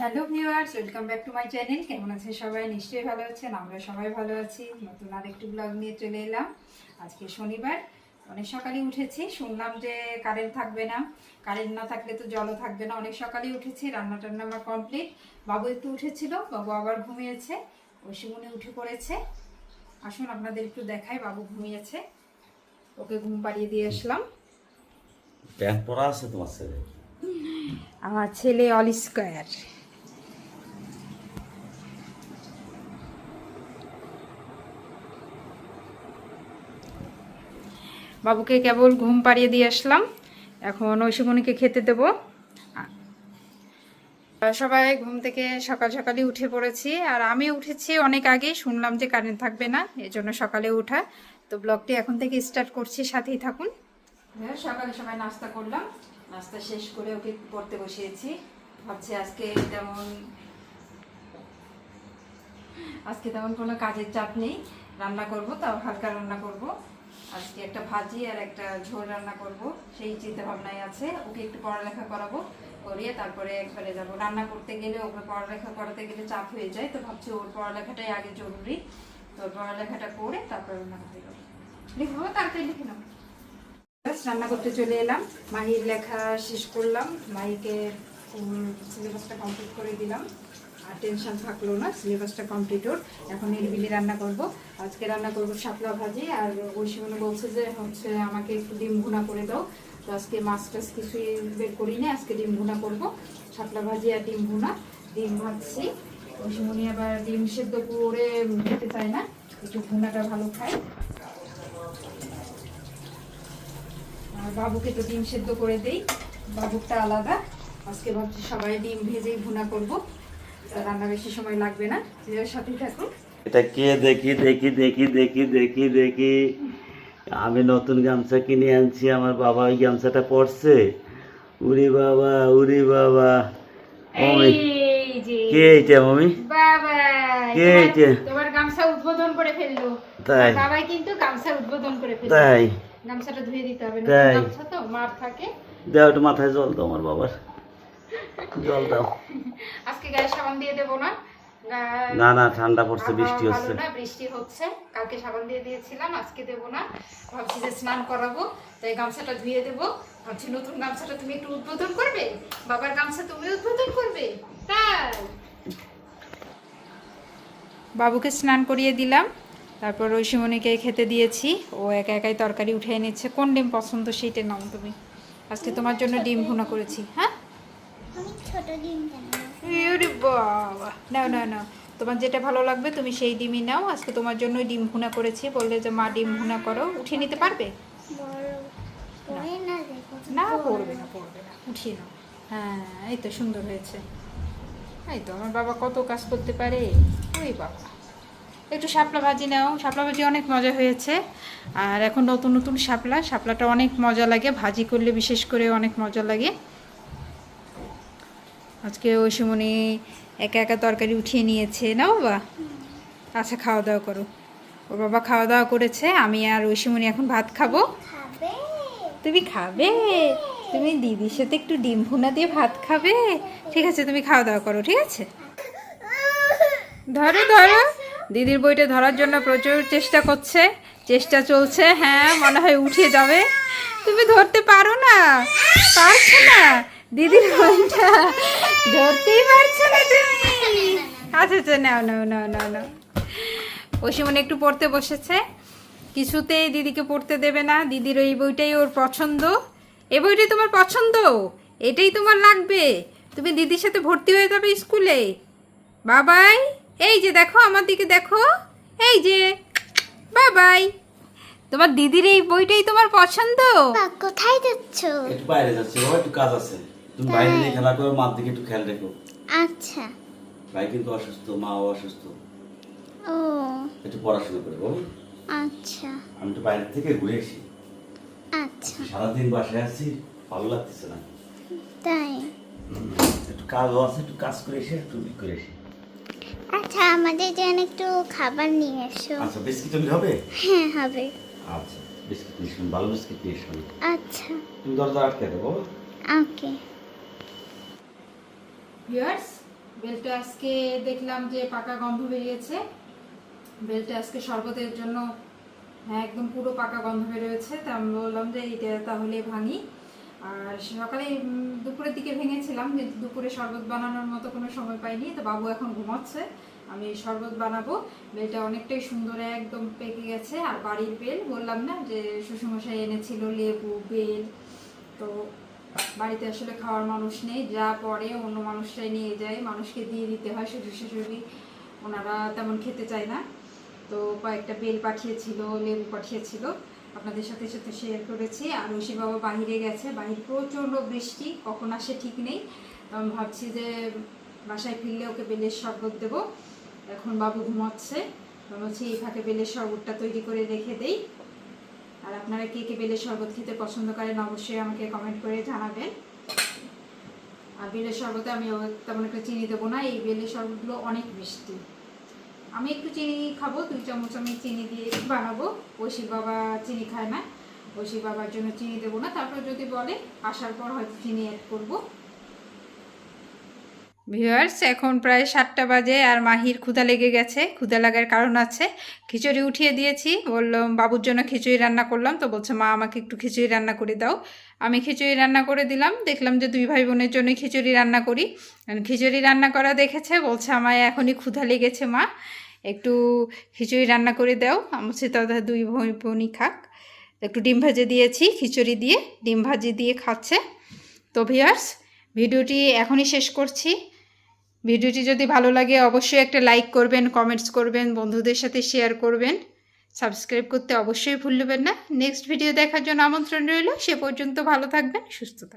Hello viewers welcome back to my channel. কেমন আছেন সবাই? নিশ্চয়ই ভালো আছেন আমরা সবাই ভালো আছি। নতুন আরেকটু ব্লগ নিয়ে চলে এলাম। আজকে শনিবার অনেক সকালে উঠেছি। শুনলাম যে কারেন্ট থাকবে না। কারেন্ট না থাকলে তো জলও থাকবে না। অনেক সকালে উঠেছি রান্না টান্না আমার কমপ্লিট বাবু একটু উঠেছিল বাবু আবার ঘুমিয়েছে। ওষুমনে উঠে পড়েছে। আসুন আপনাদের একটু দেখাই বাবু ঘুমিয়েছে। ওকে ঘুম পাড়িয়ে দিয়ে আসলাম। প্যান্ট পরা আছে তোমার ছেলে? আমার ছেলে অল স্কোয়ার। বাবুকে কেবল ঘুম পাড়িয়ে দিয়ে আসলাম। এখন ঐশুমণিকে খেতে দেবো। সবাই ঘুম থেকে সকাল সকালে উঠে পড়েছি। আর আমি উঠেছি অনেক আগেই শুনলাম যে কারেন্ট থাকবে না এই জন্য সকালে উঠা। তো ব্লগটি এখন থেকে স্টার্ট করছি সাথেই থাকুন। হ্যাঁ, সকালে সবাই নাস্তা করলাম। নাস্তা শেষ করে ওকে পড়তে বসিয়েছি। ভাবছি আজকে তেমন আজকে তেমন কোনো কাজের চাপ নেই। রান্না করব তাও হালকা রান্না করব। আজকে একটা ভাজি আর একটা ঝোল রান্না করব। সেই চিন্তা ভাবনায় আছে। ওকে একটু পড়ালেখা করাবো, করিয়ে তারপরে একবারে যাব। রান্না করতে গেলে ওকে পড়ালেখা করাতে গেলে চাপ হয়ে যায়, তো ভাবছি ওর পড়ালেখাটাই আগে জরুরি। তো পড়ালেখাটা করে তারপরে রান্না করতে যাব লিখব তাড়াতাড়ি লিখে নাও রান্না করতে চলে এলাম। মাহির লেখা শেষ করলাম। মাহিকে সিলেবাসটা কমপ্লিট করে দিলাম। আর টেনশন থাকল না সিলেবাসটা কমপ্লিট ওর। এখন নিরিবিলি রান্না করব। আজকে রান্না করব শাপলা ভাজি, আর সময় বলছে যে হচ্ছে আমাকে একটু ডিম ভুনা করে দাও। তো আজকে মাছ টাছ কিছুই বের করি না আজকে ডিম ভুনা করব। শাপলা ভাজি আর ডিম ভুনা। ডিম ভাজছি। সময় আবার ডিম সেদ্ধ করে খেতে চায় না, একটু ভুনাটা ভালো খায়। আর বাবুকে তো ডিম সেদ্ধ করে দেই, বাবুরটা আলাদা। আজকে ভাবছি সবাই ডিম ভেজেই ভুনা করব। রান্না বেশি সময় লাগবে না। এর সাথেই থাকুন এটা কে দেখি দেখি দেখি দেখি দেখি দেখি। আমি নতুন গামছা কিনে আনছি আমার বাবা ওই গামছাটা পরছে। উরি বাবা উরি বাবা। মমি কে এইটা মমি? কে এটা? তোমার গামছা উদ্বোধন করে ফেলল। তাই। বাবাই কিন্তু গামছা উদ্বোধন করে ফেলল। তাই। গামছাটা ধুয়ে দিতে হবে। গামছা তো মার থাকে। দাও একটু মাথায় জল দাও আমার বাবার। জল দাও। আজকে গায়ে সাবান দিয়ে দেবো না। না না ঠান্ডা পড়ছে বৃষ্টি হচ্ছে। না বৃষ্টি হচ্ছে। কালকে সাবান দিয়ে দিয়েছিলাম আজকে দেবো না। ভাবছি যে স্নান করাবো তাই গামছাটা ধুয়ে দেবো। ভাবছি নতুন গামছাটা তুমি একটু উদ্বোধন করবে? বাবার গামছা তুমি উদ্বোধন করবে? তাই। বাবুকে স্নান করিয়ে দিলাম। তারপর ঐশিমণিকে খেতে দিয়েছি। ও একা একাই তরকারি উঠে এনেছে কোন ডিম পছন্দ সেইটা নাও তুমি। আজকে তোমার জন্য ডিম ভুনা করেছি হ্যাঁ? ছোট ডিম জানি ইউরে বাবা। নাও নাও নাও। তোমার যেটা ভালো লাগবে তুমি সেই ডিমই নাও। আজকে তোমার জন্য ডিম ভুনা করেছি। বললে যে মা ডিম ভুনা করো। উঠিয়ে নিতে পারবে? না না পড়বে না পড়বে না। উঠিয়ে নাও। হ্যাঁ এই তো সুন্দর হয়েছে। এই তো আমার বাবা কত কাজ করতে পারে। ওই বাবা। একটু শাপলা ভাজি নাও। শাপলা ভাজি অনেক মজা হয়েছে। আর এখন নতুন নতুন শাপলা। শাপলাটা অনেক মজা লাগে। ভাজি করলে বিশেষ করে অনেক মজা লাগে। আজকে সমনি একা একা তরকারি উঠিয়ে নিয়েছে না বাবা। আচ্ছা খাওয়া দাওয়া করো। ওর বাবা খাওয়া দাওয়া করেছে আমি আর সমনি এখন ভাত খাব। তুমি খাবে? তুমি দিদির সাথে একটু ডিম ভুনা দিয়ে ভাত খাবে? ঠিক আছে তুমি খাওয়া দাওয়া করো ঠিক আছে? ধরো ধরো। দিদির বইটা ধরার জন্য প্রচুর চেষ্টা করছে চেষ্টা চলছে হ্যাঁ মনে হয় উঠে যাবে। তুমি ধরতে পারো না পারছ না। দিদির বইটা ধরতেই পারছ না তুমি। আচ্ছা আচ্ছা নাও নাও নাও নাও নাও। ওসিমনে একটু পড়তে বসেছে। কিছুতেই দিদিকে পড়তে দেবে না। দিদির ওই বইটাই ওর পছন্দ। এই বইটাই তোমার পছন্দ? এটাই তোমার লাগবে। তুমি দিদির সাথে ভর্তি হয়ে যাবে স্কুলে। বাবাই এই যে দেখো আমার দিকে দেখো। এই যে বাবাই। তোমার দিদির এই বইটাই তোমার পছন্দ? কোথায় যাচ্ছ? একটু বাইরে যাচ্ছে বাবা একটু কাজ আছে। তুমি বাইরে নিয়ে খেলা করো মার দিকে একটু খেয়াল রেখো। আচ্ছা। ভাই কিন্তু অসুস্থ মাও অসুস্থ। ও। একটু পড়াশোনা করে বাবু আচ্ছা। আমি একটু বাইরে থেকে ঘুরে এসি আচ্ছা। সারাদিন বাসায় আছি ভালো লাগতেছে না। তাই। একটু কাজও আছে একটু কাজ করে এসে একটু ই করে এসে আচ্ছা আমাদের জন্য একটু খাবার নিয়ে এসো। আচ্ছা বিস্কিট তুমি হবে? হ্যাঁ হবে। আচ্ছা বিস্কিট নিয়ে ভালো বিস্কিট নিয়ে আচ্ছা। তুমি দরজা আটকে দেবো ওকে। ভিউয়ার্স বেলটা আজকে দেখলাম যে পাকা গন্ধ বেরিয়েছে। বেলটা আজকে শরবতের জন্য হ্যাঁ একদম পুরো পাকা গন্ধ বেরোয়েছে। তা আমি বললাম যে এটা তাহলে ভাঙি। আর সকালে দুপুরের দিকে ভেঙেছিলাম, কিন্তু দুপুরে শরবত বানানোর মতো কোনো সময় পাইনি। তো বাবু এখন ঘুমাচ্ছে, আমি শরবত বানাবো। বেলটা অনেকটাই সুন্দর, একদম পেকে গেছে। আর বাড়ির বেল বললাম না যে শ্বশুরমশাই এনেছিল লেবু বেল তো বাড়িতে আসলে খাওয়ার মানুষ নেই, যা পরে অন্য মানুষরাই নিয়ে যায়, মানুষকে দিয়ে দিতে হয় শ্বশুর শাশুড়ি ওনারা তেমন খেতে চায় না। তো কয়েকটা বেল পাঠিয়েছিল, লেবু পাঠিয়েছিল, আপনাদের সাথে সাথে শেয়ার করেছি। আর ঐশী বাবা বাহিরে গেছে, বাহির প্রচণ্ড বৃষ্টি, কখন আসে ঠিক নেই। আমি ভাবছি যে বাসায় ফিরলে ওকে বেলের শরবত দেবো। এখন বাবু ঘুমাচ্ছে হচ্ছে এই ফাঁকে বেলের শরবতটা তৈরি করে রেখে দেই। আর আপনারা কে কে বেলের শরবত খেতে পছন্দ করেন অবশ্যই আমাকে কমেন্ট করে জানাবেন। আর বেলের শরবতে আমি তেমন একটা চিনি দেবো না, এই বেলের শরবতগুলো অনেক মিষ্টি। আমি একটু চিনি খাব, দুই চামচ আমি চিনি দিয়ে বানাবো। ঐশী বাবা চিনি খায় না ঐশী বাবার জন্য চিনি দেবো না। তারপর যদি বলে, আসার পর হয়তো চিনি অ্যাড করব। ভিউয়ার্স এখন প্রায় সাতটা বাজে আর মাহির ক্ষুধা লেগে গেছে। ক্ষুধা লাগার কারণ আছে। খিচুড়ি উঠিয়ে দিয়েছি। বললাম, বাবুর জন্য খিচুড়ি রান্না করলাম। তো বলছে, মা, আমাকে একটু খিচুড়ি রান্না করে দাও। আমি খিচুড়ি রান্না করে দিলাম। দেখলাম যে দুই ভাই বোনের জন্যই খিচুড়ি রান্না করি। খিচুড়ি রান্না করা দেখেছে। বলছে, আমায় এখনই ক্ষুধা লেগেছে, মা। একটু খিচুড়ি রান্না করে দাও। আমার সে তাদের দুই ভাই বোনই খাক। একটু ডিম ভাজে দিয়েছি, খিচুড়ি দিয়ে। ডিম ভাজি দিয়ে খাচ্ছে। তো ভিউয়ার্স ভিডিওটি এখনই শেষ করছি। ভিডিওটি যদি ভালো লাগে, অবশ্যই একটা লাইক করবেন কমেন্টস করবেন, বন্ধুদের সাথে শেয়ার করবেন। সাবস্ক্রাইব করতে অবশ্যই ভুলবেন না। নেক্সট ভিডিও দেখার জন্য আমন্ত্রণ রইল। সে পর্যন্ত ভালো থাকবেন, সুস্থ থাকবেন।